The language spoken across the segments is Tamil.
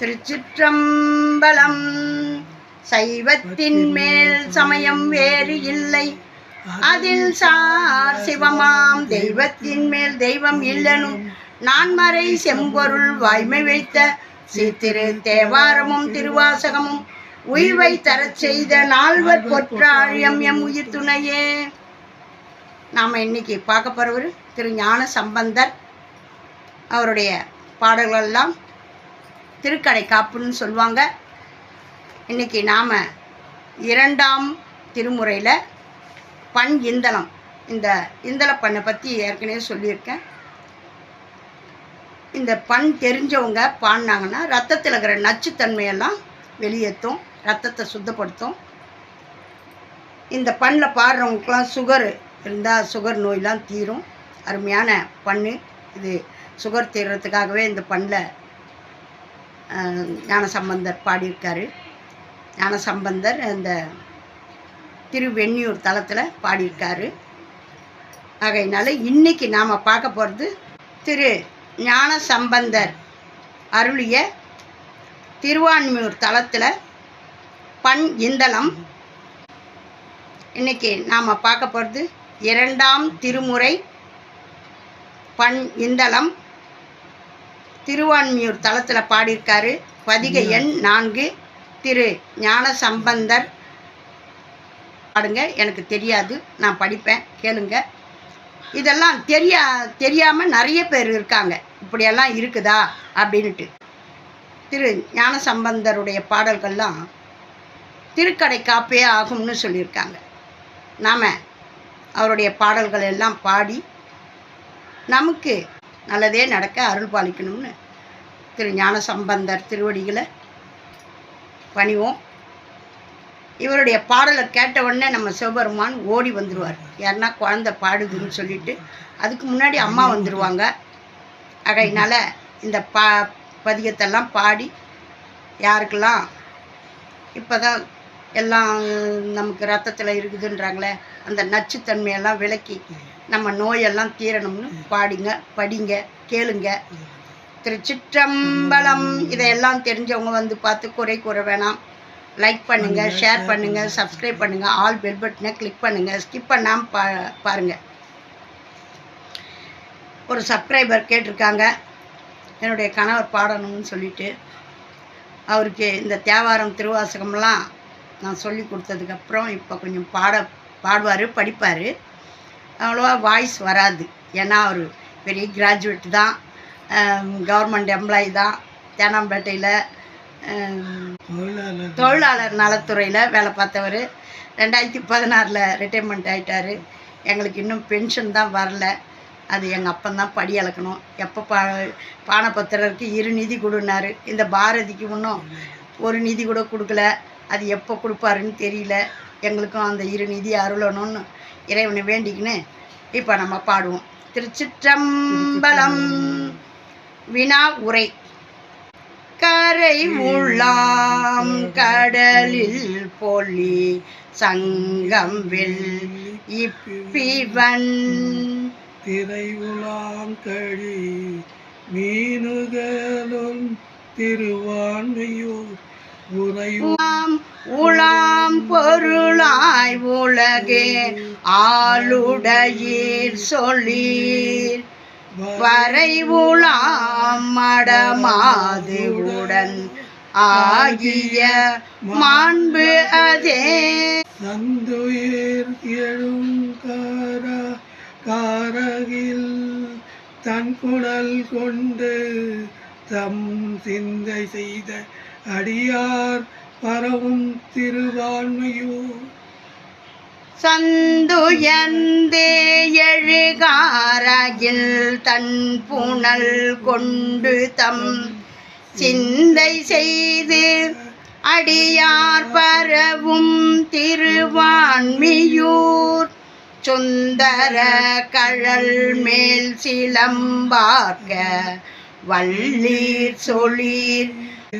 திருச்சிற்றம்பலம். சைவத்தின் மேல் சமயம் வேறு இல்லை. அதில் சார் சிவமாம் தெய்வத்தின் மேல் தெய்வம் இல்லனும். நான்மறை செம்பொருள் வாய்மை வைத்த சித்திரு தேவாரமும் திருவாசகமும் உய்வை தரச் செய்த நால்வர் பொற்றாழியம் எம் உயிர் துணையே நாம் இன்னைக்கு பார்க்க போகிறவர் திரு ஞான சம்பந்தர் அவருடைய பாடல்கள்லாம் திருக்கடை காப்புன்னு சொல்லுவாங்க. இன்றைக்கி நாம் இரண்டாம் திருமுறையில் பண் இந்தளம் இந்த இந்தள பண்ணை பற்றி ஏற்கனவே சொல்லியிருக்கேன். இந்த பண் தெரிஞ்சவங்க பாடினாங்கன்னா ரத்தத்தில் இருக்கிற நச்சுத்தன்மையெல்லாம் வெளியேற்றும் ரத்தத்தை சுத்தப்படுத்தும். இந்த பண்ணில் பாடுறவங்களுக்குலாம் சுகர் இருந்தால் சுகர் நோயெலாம் தீரும். அருமையான பண்ணு. இது சுகர் தீர்றதுக்காகவே இந்த பண்ணில் ஞானசம்பந்தர் பாடியிருக்காரு. ஞானசம்பந்தர் அந்த திருவெண்ணியூர் தலத்தில் பாடியிருக்காரு. ஆகையினால இன்னைக்கு நாம் பார்க்க போகிறது திரு ஞானசம்பந்தர் அருளிய திருவான்மியூர் தலத்தில் பண் இந்தளம் இன்னைக்கு நாம் பார்க்க போகிறது இரண்டாம் திருமுறை பண் இந்தளம் திருவான்மியூர் தளத்தில் பாடியிருக்காரு. பதிகை எண் நான்கு. திரு ஞான சம்பந்தர் பாடுங்க எனக்கு தெரியாது. நான் படிப்பேன் கேளுங்க. இதெல்லாம் தெரியா தெரியாமல் நிறைய பேர் இருக்காங்க. இப்படியெல்லாம் இருக்குதா? அப்படின்ட்டு திரு ஞான சம்பந்தருடைய பாடல்கள்லாம் திருக்கடை காப்பே ஆகும்னு சொல்லியிருக்காங்க. நாம் அவருடைய பாடல்கள் எல்லாம் பாடி நமக்கு நல்லதே நடக்க அருள் பாலிக்கணும்னு திரு ஞான சம்பந்தர் திருவடிகளை பணிவோம். இவருடைய பாடலை கேட்ட உடனே நம்ம சிவபெருமான் ஓடி வந்துடுவார் யாருன்னா குழந்தை பாடுதுன்னு சொல்லிட்டு அதுக்கு முன்னாடி அம்மா வந்துடுவாங்க ஆகையினால இந்த பா பதிகத்தெல்லாம் பாடி யாருக்கெல்லாம் இப்போ தான் எல்லாம் நமக்கு ரத்தத்தில் இருக்குதுன்றாங்களே அந்த நச்சுத்தன்மையெல்லாம் விலக்கி நம்ம நோயெல்லாம் தீரணும்னு பாடிங்க படிங்க கேளுங்க. திருச்சிற்றம்பலம். இதையெல்லாம் தெரிஞ்சவங்க வந்து பார்த்து குறை கூற வேணாம். லைக் பண்ணுங்க ஷேர் பண்ணுங்க சப்ஸ்கிரைப் பண்ணுங்க ஆல் பெல் பட்டனை கிளிக் பண்ணுங்க. ஸ்கிப் பண்ணாமல் பா பாருங்க. ஒரு சப்ஸ்கிரைபர் கேட்டிருக்காங்க. என்னுடைய கணவர் பாடணும்னு சொல்லிட்டு அவருக்கு இந்த தேவாரம் திருவாசகம்லாம் நான் சொல்லி கொடுத்ததுக்கப்புறம் இப்போ கொஞ்சம் பாட பாடுவார் படிப்பார். அவ்வளோவா வாய்ஸ் வராது. ஏன்னா அவர் பெரிய கிராஜுவேட் தான். கவர்மெண்ட் எம்ப்ளாயி தான். தேனாம்பேட்டையில் தொழிலாளர் நலத்துறையில் வேலை பார்த்தவர். ரெண்டாயிரத்தி பதினாறில் ரிட்டைர்மெண்ட் ஆகிட்டார் எங்களுக்கு இன்னும் பென்ஷன் தான் வரல. அது எங்கள் அப்பந்தான் படி அளக்கணும். எப்போ பா பானபத்திரருக்கு இரு நிதி கொடுனாரு. இந்த பாரதிக்கு இன்னும் ஒரு நிதி கூட கொடுக்கல. அது எப்போ கொடுப்பாருன்னு தெரியல. எங்களுக்கும் அந்த இரு நிதி அருளணும்னு இறைவனை வேண்டிக்கின்னு இப்போ நம்ம பாடுவோம். திருச்சிற்றம்பலம் வினா உரை. கரை உள்ளாம் கடலில் பொலி சங்கம் வில் இப்பிவன். திரை உலாம் கழி மீனுகளும் திருவான்மையோர் உரை உலாம் உலாம் பொருளாய் உலகே. ஆளுடையீர் சொல்லீர். வரை மடமாது உடன் ஆகிய மாண்பு அதே. சந்துயிர் எழும் கார காரகில் தன் குணல் கொண்டு தம் சிந்தை செய்த அடியார் பரவும் திருவான்மையோர். சந்துயந்தே எழுகாரகில் தன் புனல் கொண்டு தம் சிந்தை செய்து அடியார் பரவும் திருவான்மியூர். சுந்தர கழல் மேல் சிலம்பார்க்க வள்ளீர் சொலீர்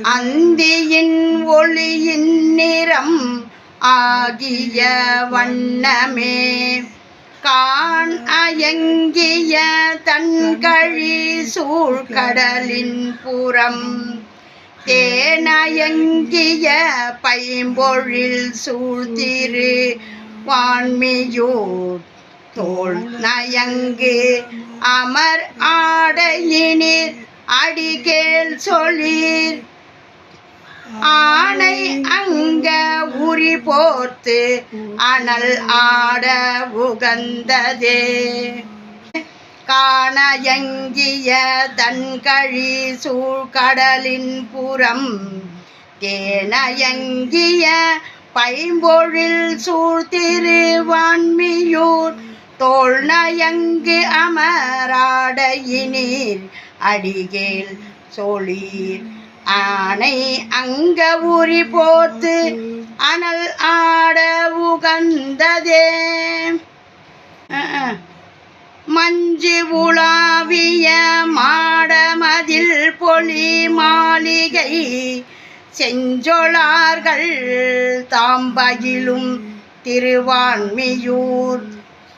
அந்தியின் ஒளியின் நிறம் ஆகிய வண்ணமே. கான் அயங்கிய தன்கழி சூழ்கடலின் புறம். தேனயங்கிய பைம்பொழில் சூழ்திரு வான்மியூர் தோல் நயங்கு. அமர் ஆடையினிர் அடிகேள் சொல்லிர் ஆனை அங்க உரி போர்த்து அனல் ஆட உகந்ததே. காணயங்கிய தன்கழி சூழ்கடலின் புறம் தேனயங்கிய பைம்பொழில் சூழ்திருவான்மியூர் தோல் நயங்கு அமராடையினீர் அடிகேல் சோழீர். ஆனை அங்க உரி போத்து அனல் ஆட உகந்ததே. மஞ்சு உலாவிய மாடமதில் பொலி மாளிகை செஞ்சொழார்கள் தாம்பகிலும் திருவான்மியூர்.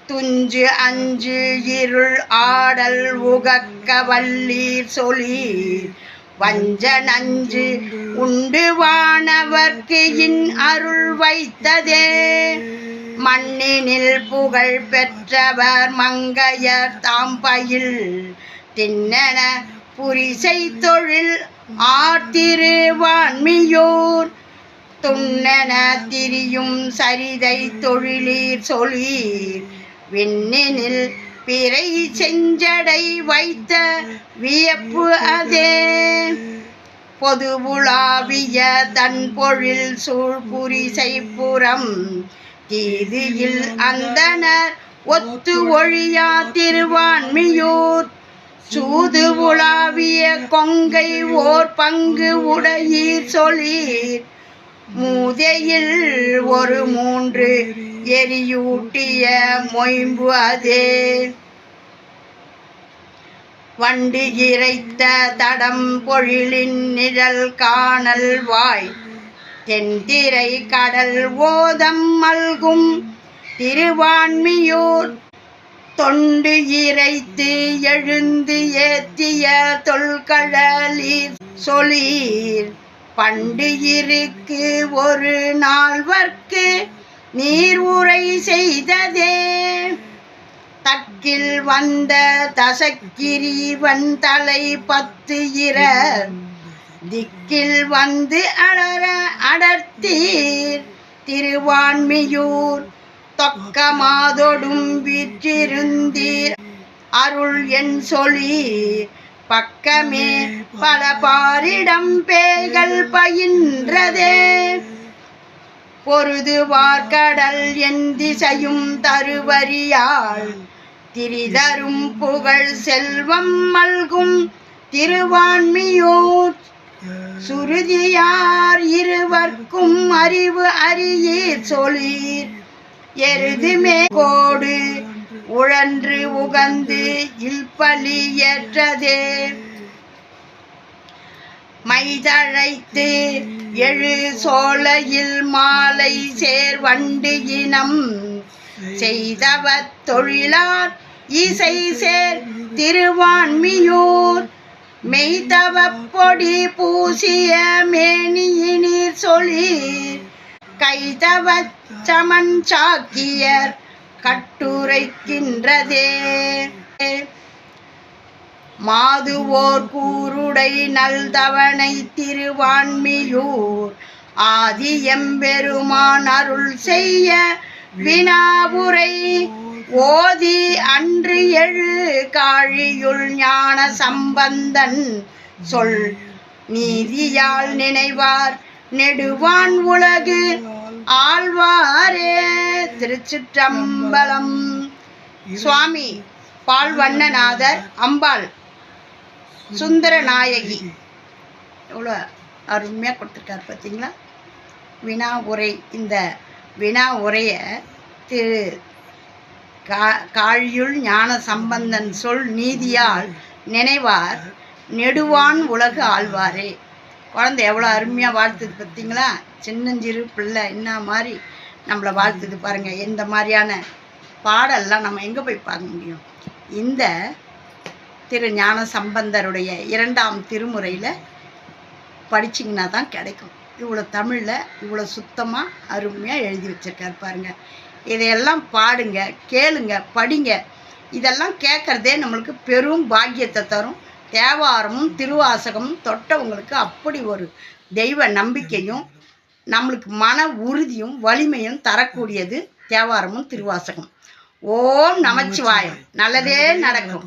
துஞ்சு அஞ்சு இருள் ஆடல் உகக்க வல்லீர் சொலீர் வஞ்ச நஞ்சு உண்டு வானவர்க்கு இன் அருள் வைத்ததே. மண்ணினில் புகழ் பெற்றவர் மங்கையர் தாம்பயில் தின்னன புரிசை தொழில் ஆத்திருவான்மியூர் துண்ணன திரியும் சரிதை தொழிலீர் சொலீர் விண்ணினில் பிறை செஞ்சடை வைத்த வியப்பு அதே. பொதுவுலாவிய தன் பொழில் சூழ்புரிசை புறம் தீதியில் அந்தனர் ஒத்து ஒழியா திருவான்மியூர் சூது உலாவிய கொங்கை ஓர் பங்கு உடையீர் சொலீர் மூதையில் ஒரு மூன்று எரியூட்டிய மொயம்பு அதே வண்டு இறைத்த தடம் பொழிலின் நிழல் காணல் வாய். தென்திரை கடல் ஓதம் மல்கும் திருவான்மியூர். தொண்டு இறைத்து எழுந்து ஏத்திய தொல்கழலீர் சொலீர். பண்டு இருக்கு ஒரு நால்வர்க்கு நீர் உரை செய்ததே. தக்கில் வந்த தசக்கிரீவன் தலை பத்து இர. திக்கில் வந்து அடர அடர்த்தீர். திருவான்மியூர் தொக்கமாதொடும் வீற்றிருந்தீர். அருள் என் சொல்லி பக்கமே பல பாரிடம் பேய்கள் பயின்றதே. பொருது வார்கடல் என் திசையும் தருவரியாள். திரிதரும் புகழ் செல்வம் மல்கும் திருவான்மியூர். சுருதியார் இருவர்க்கும் அறிவு அறியீர் சொலீர் எருதுமே கோடு உழன்று உகந்து இல்பலி ஏற்றதே. மைதழைத்து எழு சோலையில் மாலை சேர் வண்டு இனம். செய்தவத் தொழிலார் இசை சேர் திருவான்மியூர். மெய்தவ பொடி பூசிய மேனியினீர் சொலீர் கைதவ சமன் சாக்கியர் கட்டுரைக்கின்றதே. மாதுவோர் கூருடை நல்தவனை திருவான்மியூர். ஆதி எம்பெருமான் அருள் செய்ய வினாவுரை. ஓதி அன்று எழு காழியுள் ஞான சம்பந்தன். சொல் நீதியால் நினைவார் நெடுவான் உலகு ஆழ்வாரே. திருச்சிற்றம்பலம். சுவாமி பால்வண்ணநாதர் அம்பாள். சுந்தர நாயகி. எவ்வளோ அருமையாக கொடுத்துருக்காரு பார்த்தீங்களா வினா உரை இந்த வினா உரையை திரு கா காழியுள் ஞான சம்பந்தன் சொல் நீதியால் நினைவார் நெடுவான் உலகு ஆழ்வாரே. குழந்தை எவ்வளோ அருமையாக வாழ்த்துது பார்த்தீங்களா சின்னஞ்சிறு பிள்ளை என்ன மாதிரி நம்மளை வாழ்த்துது பாருங்கள் எந்த மாதிரியான பாடல்லாம் நம்ம எங்கே போய் பார்க்க முடியும்? இந்த திரு ஞான சம்பந்தருடைய இரண்டாம் திருமுறையில் படிச்சிங்கன்னா தான் கிடைக்கும். இவ்வளோ தமிழில் இவ்வளோ சுத்தமாக அருமையாக எழுதி வச்சிருக்காரு பாருங்க. இதையெல்லாம் பாடுங்க கேளுங்க படிங்க. இதெல்லாம் கேட்குறதே நம்மளுக்கு பெரும் பாக்கியத்தை தரும். தேவாரமும் திருவாசகமும் தொட்டவங்களுக்கு அப்படி ஒரு தெய்வ நம்பிக்கையும் நம்மளுக்கு மன உறுதியும் வலிமையும் தரக்கூடியது தேவாரமும் திருவாசகம் ஓம் நமச்சிவாயம். நல்லதே நடக்கும்.